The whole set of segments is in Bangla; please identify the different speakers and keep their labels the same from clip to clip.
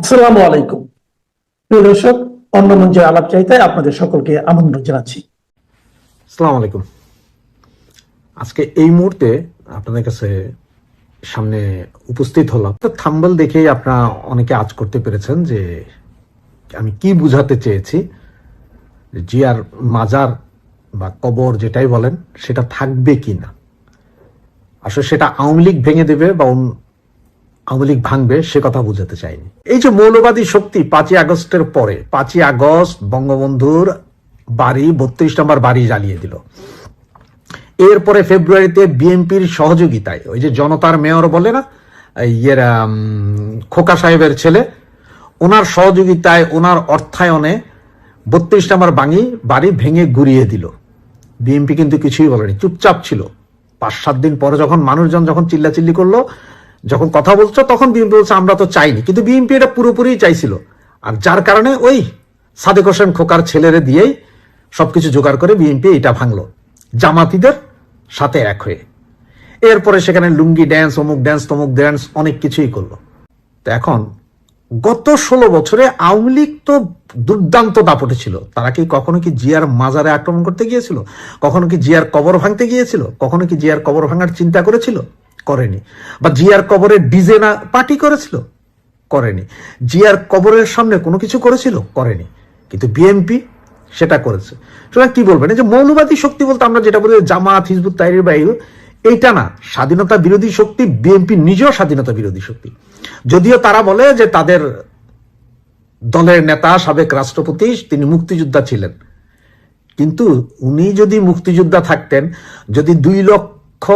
Speaker 1: আসসালামু আলাইকুম। প্রিয় দর্শক, অন্য মঞ্চে আলাপ চাইতে আপনাদের সকলকে আমন্ত্রণ জানাচ্ছি।
Speaker 2: আসসালামু আলাইকুম। আজকে এই মুহূর্তে আপনাদের কাছে সামনে উপস্থিত হলাম। তো থাম্বল দেখেই আপনারা অনেকে আজ করতে পেরেছেন যে আমি কি বুঝাতে চেয়েছি। জিয়ার মাজার বা কবর যেটাই বলেন, সেটা থাকবে কি না আসলে সেটা আওয়ামী লীগ ভেঙে দেবে বা আওয়ামী লীগ ভাঙবে, সে কথা বুঝাতে চাইনি। এই যে মৌলবাদী শক্তি পাঁচই আগস্টের পরে, পাঁচই আগস্ট বঙ্গবন্ধুর বাড়ি, বত্রিশ নম্বর বাড়ি জ্বালিয়ে দিল। এরপরে ফেব্রুয়ারিতে বিএনপির সহযোগিতায়, ওই যে জনতার মেয়র বলে না ইয়ের খোকা সাহেবের ছেলে, ওনার সহযোগিতায়, ওনার অর্থায়নে বত্রিশ নম্বর বাঙি বাড়ি ভেঙে গুড়িয়ে দিল। বিএনপি কিন্তু কিছুই বলেনি, চুপচাপ ছিল। পাঁচ সাত দিন পরে যখন মানুষজন যখন চিল্লাচিল্লি করল যখন কথা বলছো, তখন বিএনপি বলছে, আমরা তো চাইনি। কিন্তু বিএনপি এটা পুরোপুরি চাইছিল। আর যার কারণে ওই সাদেক হোসেন খোকার ছেলেরে দিয়েই সবকিছু জোগাড় করে বিএনপি এটা ভাঙলো। জামাতিদের সাথে এক হয়ে। এরপরে সেখানে লুঙ্গি ড্যান্স অমুক ড্যান্স তমুক ড্যান্স অনেক কিছুই করল। তো এখন গত ষোলো বছরে আওয়ামী লীগ তো দুর্দান্ত দাপটে ছিল। তারা কি কখনো কি জিয়ার মাজারে আক্রমণ করতে গিয়েছিল? কখনো কি জিয়ার কবর ভাঙতে গিয়েছিল? কখনো কি জিয়ার কবর ভাঙার চিন্তা করেছিল? করেনি। বা জিয়ার কবরে ডিজে না পার্টি করেছিল? করেনি। জিয়ার কবরের সামনে কোনো কিছু করেছিল? করেনি। কিন্তু বিএনপি সেটা করেছে। সুতরাং কি বলবেন? যে মৌলবাদী শক্তি বলতে আমরা যেটা বলি জামাত, হিজবুত, তাইরির বাইর এইটা না। স্বাধীনতা বিরোধী শক্তি, বিএনপি নিজেও স্বাধীনতা বিরোধী শক্তি। যদিও তারা বলে যে তাদের দলের নেতা, সাবেক রাষ্ট্রপতি, তিনি মুক্তিযোদ্ধা ছিলেন। কিন্তু উনি যদি মুক্তিযোদ্ধা থাকতেন, যদি দুই লক্ষ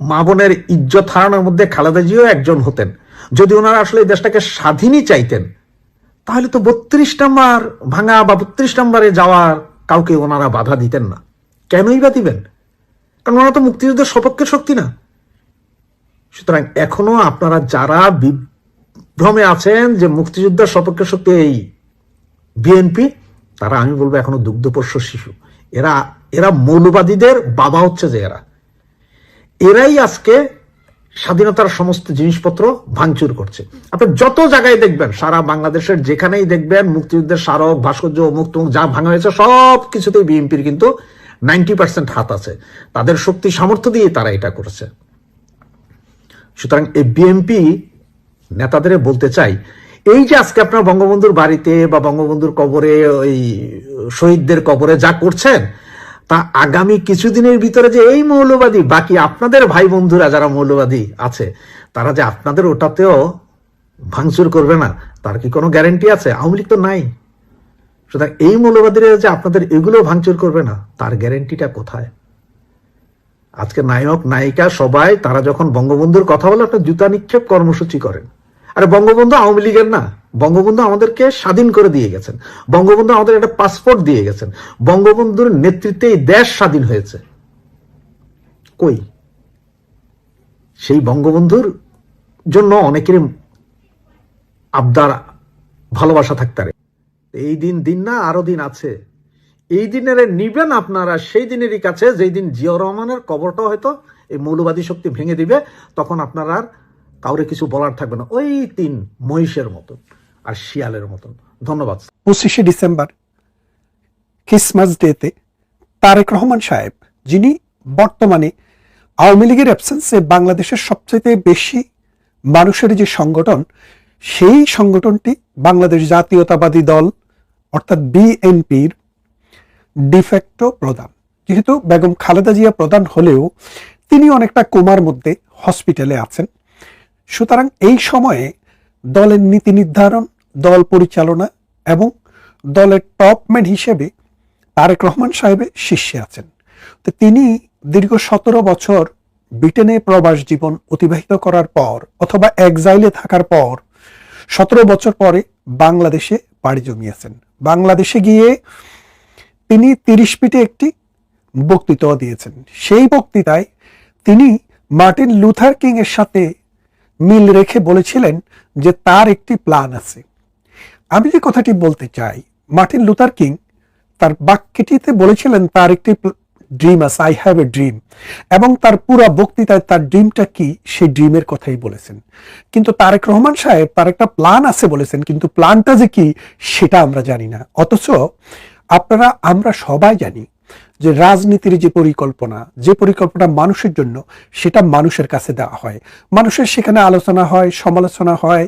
Speaker 2: মা বোনের ইজ্জত হারানোর মধ্যে খালেদা জিও একজন হতেন। যদি ওনারা আসলে এই দেশটাকে স্বাধীনই চাইতেন, তাহলে তো বত্রিশ নাম্বার ভাঙা বা বত্রিশ নাম্বারে যাওয়ার কাউকে ওনারা বাধা দিতেন না। কেনই বা দিবেন? কারণ ওনারা তো মুক্তিযুদ্ধের সপক্ষের শক্তি না। সুতরাং এখনও আপনারা যারা বিভ্রমে আছেন যে মুক্তিযুদ্ধের সপক্ষের শক্তি এই বিএনপি, তারা, আমি বলব, এখনও দুগ্ধপোষ্য শিশু। এরা এরা মৌলবাদীদের বাবা হচ্ছে যে এরা। এরাই আজকে স্বাধীনতার সমস্ত জিনিসপত্র ভাঙচুর করছে। আপনি যত জায়গায় দেখবেন, সারা বাংলাদেশের যেখানেই দেখবেন, মুক্তিযুদ্ধের স্মারক, ভাস্কর্য, অমুক তমুক, যা ভাঙা হয়েছে, সব কিছুতেই বিএনপির কিন্তু নাইনটি পার্সেন্ট হাত আছে। তাদের শক্তি, সামর্থ্য দিয়ে তারা এটা করেছে। সুতরাং এই বিএনপি নেতাদের বলতে চাই, এই যে আজকে আপনার বঙ্গবন্ধুর বাড়িতে বা বঙ্গবন্ধুর কবরে ওই শহীদদের কবরে যা করছেন তা আগামী কিছুদিনের ভিতরে যে এই মৌলবাদী, বাকি আপনাদের ভাই বন্ধুরা যারা মৌলবাদী আছে, তারা যে আপনাদের ওটাতেও ভাঙচুর করবে না, তার কি কোনো গ্যারেন্টি আছে? আওয়ামী লীগ তো নাই। সুতরাং এই মৌলবাদীরা যে আপনাদের এগুলো ভাঙচুর করবে না, তার গ্যারেন্টিটা কোথায়? আজকে নায়ক, নায়িকা সবাই, তারা যখন বঙ্গবন্ধুর কথা বলে একটা জুতা নিক্ষেপ কর্মসূচি করেন। আরে বঙ্গবন্ধু আওয়ামী লীগের না। বঙ্গবন্ধু আমাদেরকে স্বাধীন করে দিয়ে গেছেন। বঙ্গবন্ধু আমাদের একটা পাসপোর্ট দিয়ে গেছেন। বঙ্গবন্ধুর নেতৃত্বে এই দেশ স্বাধীন হয়েছে। কই? সেই বঙ্গবন্ধুর জন্য অনেকেরই আবদার, ভালোবাসা থাকতে পারে। এই দিন দিন না, আরও দিন আছে। এই দিনের নিবেন আপনারা, সেই দিনেরই কাছে যেই দিন জিয়াউর রহমানের কবরটা হয়তো এই মৌলবাদী শক্তি ভেঙে দিবে, তখন আপনার আর কাউরে কিছু বলার থাকবে না। ওই তিন মহিষের মতন আর শিয়ালের মতন। ধন্যবাদ।
Speaker 3: পঁচিশে ডিসেম্বর ক্রিসমাস ডেতে তারেক রহমান সাহেব, যিনি বর্তমানে আওয়ামী লীগের অ্যাবসেন্সে বাংলাদেশের সবচেয়ে বেশি মানুষের যে সংগঠন, সেই সংগঠনটি বাংলাদেশ জাতীয়তাবাদী দল, অর্থাৎ বিএনপির ডিফেক্টো প্রধান। যেহেতু বেগম খালেদা জিয়া প্রধান হলেও তিনি অনেকটা কোমার মধ্যে হসপিটালে আছেন। সুতরাং এই সময়ে দলের নীতি নির্ধারণ দল পরিচালনা এবং দলের টপম্যান হিসেবে তারেক রহমান সাহেবের শীর্ষে আছেন। তো তিনি দীর্ঘ সতেরো বছর ব্রিটেনে প্রবাস জীবন অতিবাহিত করার পর অথবা এক্সাইলে থাকার পর সতেরো বছর পরে বাংলাদেশে পাড়ি জমিয়েছেন। বাংলাদেশে গিয়ে তিনি তিরিশ ফিটে একটি বক্তৃতা দিয়েছেন। সেই বক্তৃতায় তিনি মার্টিন লুথার কিং এর সাথে মিল রেখে বলেছিলেন যে তার একটি প্ল্যান আছে। আমি যে কথাটি বলতে চাই, মার্টিন লুথার কিং তার বাক্যটিতে বলেছিলেন তার একটি ড্রিম আছে আই হ্যাভ এ ড্রিম এবং তার পুরা বক্তৃতায় তার ড্রিমটা কি সেই ড্রিমের কথাই বলেছেন। কিন্তু তারেক রহমান সাহেব তার একটা প্ল্যান আছে বলেছেন, কিন্তু প্ল্যানটা যে কি, সেটা আমরা জানি না। অথচ আপনারা, আমরা সবাই জানি যে রাজনীতির যে পরিকল্পনা যে পরিকল্পনা মানুষের জন্য, সেটা মানুষের কাছে দেওয়া হয়। মানুষের সেখানে আলোচনা হয়, সমালোচনা হয়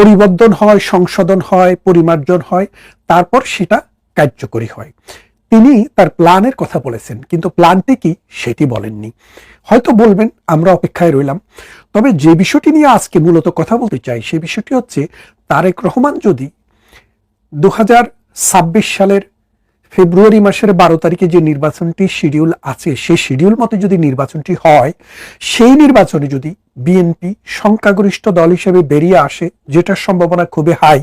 Speaker 3: পরিবর্তন হয়, সংশোধন হয়, পরিমার্জন হয়, তারপর সেটা কার্যকরী হয়। তিনি তার প্ল্যানের কথা বলেছেন, কিন্তু প্ল্যানটি কি সেটি বলেননি। হয়তো বলবেন, আমরা অপেক্ষায় রইলাম। তবে যে বিষয়টি নিয়ে আজকে মূলত কথা বলতে চাই, সে বিষয়টি হচ্ছে, তারেক রহমান যদি দু হাজার ছাব্বিশ সালের ফেব্রুয়ারি মাসের বারো তারিখে যে নির্বাচনটি শিডিউল আছে, সেই শিডিউল মতো যদি নির্বাচনটি হয়, সেই নির্বাচনে যদি বিএনপি সংখ্যাগরিষ্ঠ দল হিসেবে বেরিয়ে আসে, যেটার সম্ভাবনা খুবই হাই,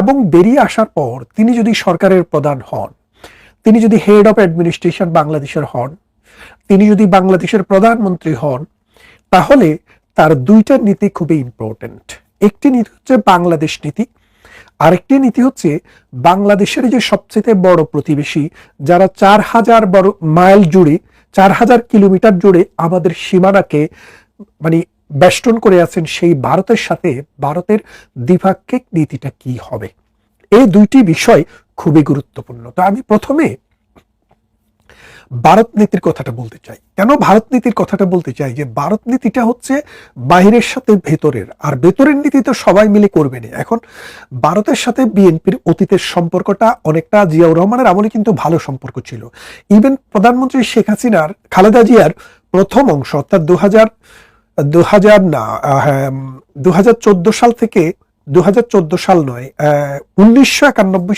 Speaker 3: এবং বেরিয়ে আসার পর তিনি যদি সরকারের প্রধান হন, তিনি যদি হেড অফ অ্যাডমিনিস্ট্রেশন বাংলাদেশের হন, তিনি যদি বাংলাদেশের প্রধানমন্ত্রী হন, তাহলে তার দুইটা নীতি খুবই ইম্পর্টেন্ট একটি নীতি হচ্ছে বাংলাদেশ নীতি আরেকটি নীতি হচ্ছে বাংলাদেশের যে সবচেয়ে বড় প্রতিবেশী, যারা চার হাজার বড় মাইল জুড়ে, চার হাজার কিলোমিটার জুড়ে আমাদের সীমানাকে মানে বেষ্টন করে আছেন, সেই ভারতের সাথে ভারতের দ্বিপাক্ষিক নীতিটা কি হবে? এই দুইটি বিষয় খুবই গুরুত্বপূর্ণ। তো আমি প্রথমে ভারত নীতির কথাটা বলতে চাই। কেন ভারত নীতির কথাটা বলতে চাই যে, ভারত নীতিটা হচ্ছে বাহিরের সাথে ভেতরের, আর ভেতরের নীতি তো সবাই মিলে করবে না। এখন ভারতের সাথে বিএনপির অতীতের সম্পর্কটা অনেকটা জিয়াউর রহমানের আমলে কিন্তু ভালো সম্পর্ক ছিল। ইভেন প্রধানমন্ত্রী শেখ হাসিনার, খালেদা জিয়ার প্রথম অংশ অর্থাৎ দু হাজার দু হাজার না দু হাজার চোদ্দ সাল থেকে দু সাল নয় উনিশশো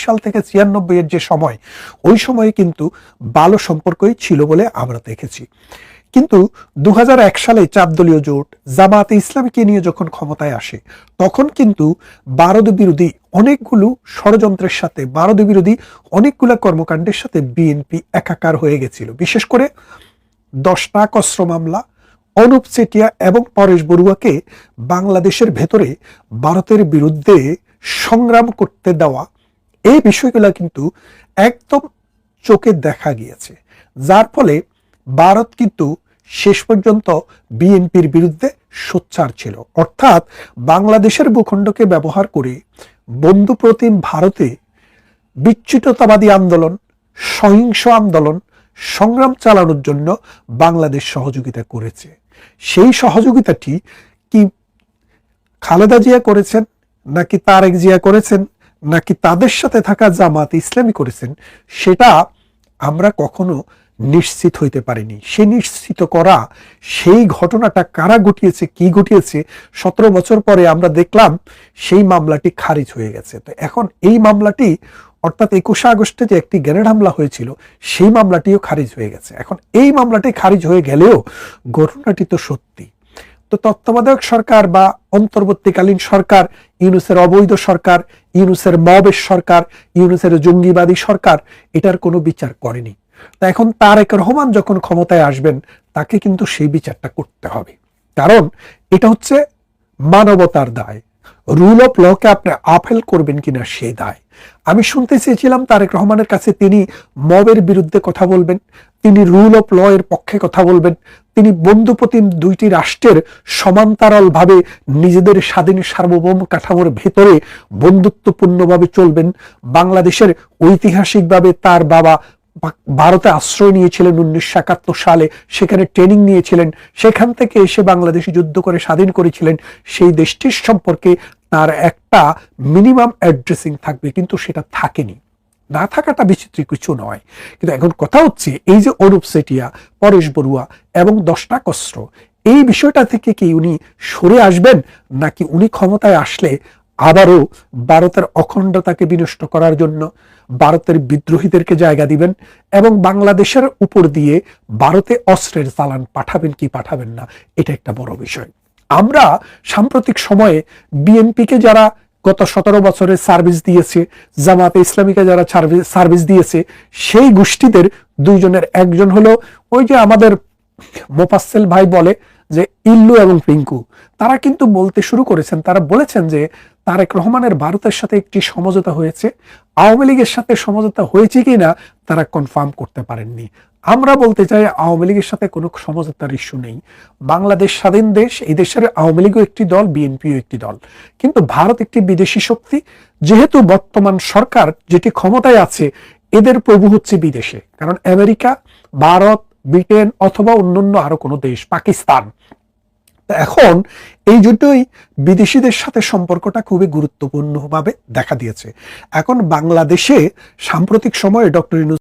Speaker 3: সাল থেকে ছিয়ানব্বই এর যে সময়, ওই সময়ে কিন্তু ভালো সম্পর্কই ছিল বলে আমরা দেখেছি। কিন্তু দু সালে চার দলীয় জোট জামাতে ইসলামীকে নিয়ে যখন ক্ষমতায় আসে, তখন কিন্তু ভারত বিরোধী অনেকগুলো ষড়যন্ত্রের সাথে ভারত বিরোধী অনেকগুলো কর্মকাণ্ডের সাথে বিএনপি একাকার হয়ে গেছিল। বিশেষ করে দশটা কস্ত্র মামলা অনুপ চেটিয়া এবং পরেশ বড়ুয়াকে বাংলাদেশের ভেতরে ভারতের বিরুদ্ধে সংগ্রাম করতে দেওয়া এই বিষয়গুলো কিন্তু একদম চোখে দেখা গিয়েছে। যার ফলে ভারত কিন্তু শেষ পর্যন্ত বিএনপির বিরুদ্ধে সোচ্চার ছিল। অর্থাৎ বাংলাদেশের ভূখণ্ডকে ব্যবহার করে বন্ধুপ্রতিম ভারতে বিচ্যুততাবাদী আন্দোলন, সহিংস আন্দোলন, সংগ্রাম চালানোর জন্য বাংলাদেশ সহযোগিতা করেছে। সেই সহযোগিতাটি কি খালেদা জিয়া করেছেন, নাকি তারেক জিয়া করেছেন, নাকি তাদের সাথে থাকা জামাত ইসলামী করেছেন, সেটা আমরা কখনো নিশ্চিত হইতে পারিনি। সে নিশ্চিত করা সেই ঘটনাটা কারা ঘটিয়েছে, কি ঘটিয়েছে, সতেরো বছর পরে আমরা দেখলাম সেই মামলাটি খারিজ হয়ে গেছে। তো এখন এই মামলাটি অর্থাৎ একুশে আগস্টে যে একটি গ্রেনেড হামলা হয়েছিল, সেই মামলাটিও খারিজ হয়ে গেছে। এখন এই মামলাটি খারিজ হয়ে গেলেও ঘটনাটি তো সত্যি। তো তত্ত্বাবধায়ক সরকার বা অন্তর্বর্তীকালীন সরকার, ইউনুসের অবৈধ সরকার, ইউনুসের মবের সরকার, ইউনুসের জঙ্গিবাদী সরকার, এটার কোনো বিচার করেনি। তা এখন তারেক রহমান যখন ক্ষমতায় আসবেন, তাকে কিন্তু সেই বিচারটা করতে হবে। কারণ এটা হচ্ছে মানবতার দায়। রুল অফ লকে আপনি আফেল করবেন কিনা সেই দায়। আমি শুনতে চেয়েছিলাম তারেক রহমানের কাছে তিনি মবের বিরুদ্ধে কথা বলবেন, তিনি রুল অফ ল এর পক্ষে কথা বলবেন, তিনি বন্ধুপ্রতিম দুইটি রাষ্ট্রের সমান্তরালভাবে নিজেদের স্বাধীন সার্বভৌম কাঠামোর ভেতরে বন্ধুত্বপূর্ণভাবে চলবেন, বাংলাদেশের ঐতিহাসিকভাবে তার বাবা ভারতে আশ্রয় নিয়েছিলেন উনিশশো একাত্তর সালে, সেখানে ট্রেনিং নিয়েছিলেন, সেখান থেকে এসে বাংলাদেশে যুদ্ধ করে স্বাধীন করেছিলেন, সেই দেশটির সম্পর্কে তার একটা মিনিমাম অ্যাড্রেসিং থাকবে, কিন্তু সেটা থাকেনি। না থাকাটা বিচিত্র কিছু নয়। কিন্তু এখন কথা হচ্ছে, এই যে অরূপ সেটিয়া, পরেশ বড়ুয়া এবং দশটা কস্ত্র, এই বিষয়টা থেকে কি উনি সরে আসবেন, নাকি উনি ক্ষমতায় আসলে আবারও ভারতের অখণ্ডতাকে বিনষ্ট করার জন্য ভারতের বিদ্রোহীদেরকে জায়গা দিবেন এবং বাংলাদেশের উপর দিয়ে ভারতে অস্ত্রের চালান পাঠাবেন কি পাঠাবেন না, এটা একটা বড় বিষয়। আমরা সাম্প্রতিক সময়ে বিএনপিকে যারা গত সতেরো বছরে সার্ভিস দিয়েছে, জামাতে ইসলামীকে যারা সার্ভিস দিয়েছে, সেই গোষ্ঠীদের দুইজনের একজন হলো ওই যে আমাদের মোফাসেল ভাই বলে যে ইল্লু এবং পিঙ্কু। তারা কিন্তু বলতে শুরু করেছেন, তারা বলেছেন যে তারেক রহমানের ভারতের সাথে একটি সমঝোতা হয়েছে। আওয়ামী লীগের সাথে সমঝোতা হয়েছে কিনা তারা কনফার্ম করতে পারেননি। আমরা বলতে চাই আওয়ামী লীগের সাথে কোনো সমঝোতার ইস্যু নেই। বাংলাদেশ স্বাধীন দেশ, এই দেশের আওয়ামী লীগও একটি দল, বিএনপিও একটি দল। কিন্তু ভারত একটি বিদেশি শক্তি। যেহেতু বর্তমান সরকার যেটি ক্ষমতায় আছে, এদের প্রভু হচ্ছে বিদেশে। কারণ আমেরিকা, ভারত, ব্রিটেন অথবা অন্যান্য আরও কোনো দেশ, পাকিস্তান। তা এখন এই জন্যই বিদেশিদের সাথে সম্পর্কটা খুবই গুরুত্বপূর্ণভাবে দেখা দিয়েছে। এখন বাংলাদেশে সাম্প্রতিক সময়ে ডক্টর ইউনুস